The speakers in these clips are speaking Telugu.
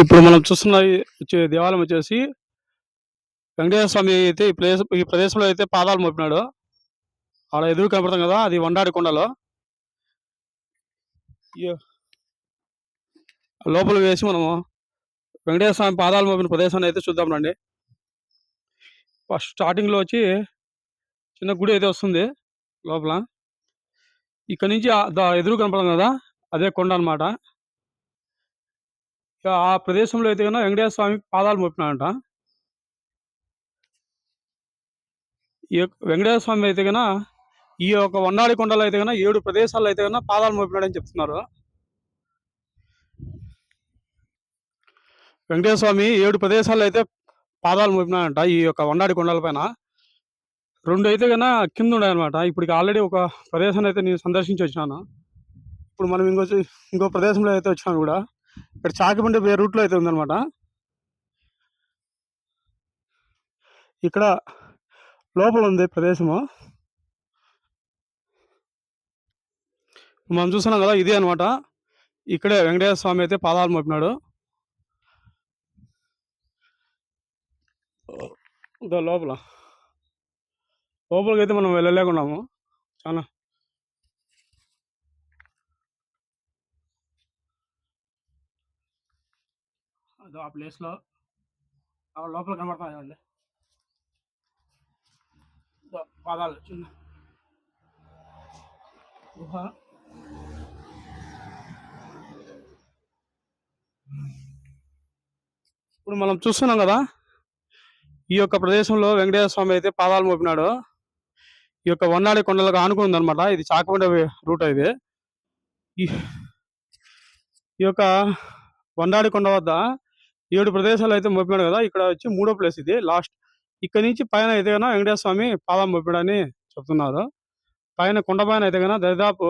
ఇప్పుడు మనం చూస్తున్న వచ్చే దేవాలయం వచ్చేసి వెంకటేశ్వర స్వామి అయితే ఈ ప్లేస్ ఈ ప్రదేశంలో అయితే పాదాలు మోపినాడు. ఆడ ఎదురు కనపడతాం కదా అది వండాడి కొండలో. లోపల వేసి మనము వెంకటేశ్వర స్వామి పాదాలు మోపిన ప్రదేశాన్ని అయితే చూద్దాం రండి. ఫస్ట్ స్టార్టింగ్లో వచ్చి చిన్న గుడి అయితే వస్తుంది లోపల. ఇక్కడ నుంచి దా- ఎదురు కనపడుతుంది కదా అదే కొండ అన్నమాట. ఇక ఆ ప్రదేశంలో అయితే కన్నా వెంకటేశ్వర స్వామి పాదాలు మోపినాడంట. ఈ యొక్క వెంకటేశ్వర స్వామి అయితే కన్నా ఈ యొక్క వండాడి కొండలో అయితే కన్నా ఏడు ప్రదేశాల్లో అయితే కన్నా పాదాలు మోపినాడని చెప్తున్నారు. వెంకటేశ్వర స్వామి ఏడు ప్రదేశాల్లో అయితే పాదాలు మోపినాడంట ఈ యొక్క వండాడి కొండల పైన. రెండు అయితే కన్నా కింద ఉన్నాయన్నమాట. ఇప్పుడు ఆల్రెడీ ఒక ప్రదేశాన్ని అయితే నేను సందర్శించి వచ్చినాను. ఇప్పుడు మనం ఇంకో ఇంకో ప్రదేశంలో అయితే వచ్చాను కూడా. ఇక్కడ చాకిబండి వేరే రూట్లో అయితే ఉందన్నమాట. ఇక్కడ లోపల ఉంది ప్రదేశము. మనం చూస్తున్నాం కదా ఇదే అనమాట ఇక్కడే వెంకటేశ్వర స్వామి అయితే పాదాలు మోపినాడు. లోపల. లోపలికి అయితే మనం వెళ్ళలేకున్నాము. చాలా అదో ఆ ప్లేస్లో ఆ లోపల కనబడతాయి చూడండి పాదాలు చిన్న గుహ. ఇప్పుడు మనం చూస్తున్నాం కదా ఈ యొక్క ప్రదేశంలో వెంకటేశ్వర స్వామి అయితే పాదాలు మోపినాడు. ఈ యొక్క వన్నాడి కొండలకు ఆనుకుంది అనమాట ఇది చాకమండ రూట్ ఇది. ఈ ఈ యొక్క వండాడి కొండ వద్ద ఏడు ప్రదేశాలు అయితే మోపినాడు కదా ఇక్కడ వచ్చి మూడో ప్లేస్ ఇది లాస్ట్ ఇక్కడ నుంచి పైన అయితే కన్నా వెంకటేశ్వర స్వామి పాదం మోపిడని చెప్తున్నారు. పైన కొండపైన అయితే కన్నా దాదాపు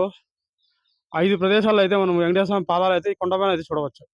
ఐదు ప్రదేశాల్లో అయితే మనం వెంకటేశ్వర స్వామి పాదాలు అయితే ఈ అయితే చూడవచ్చు.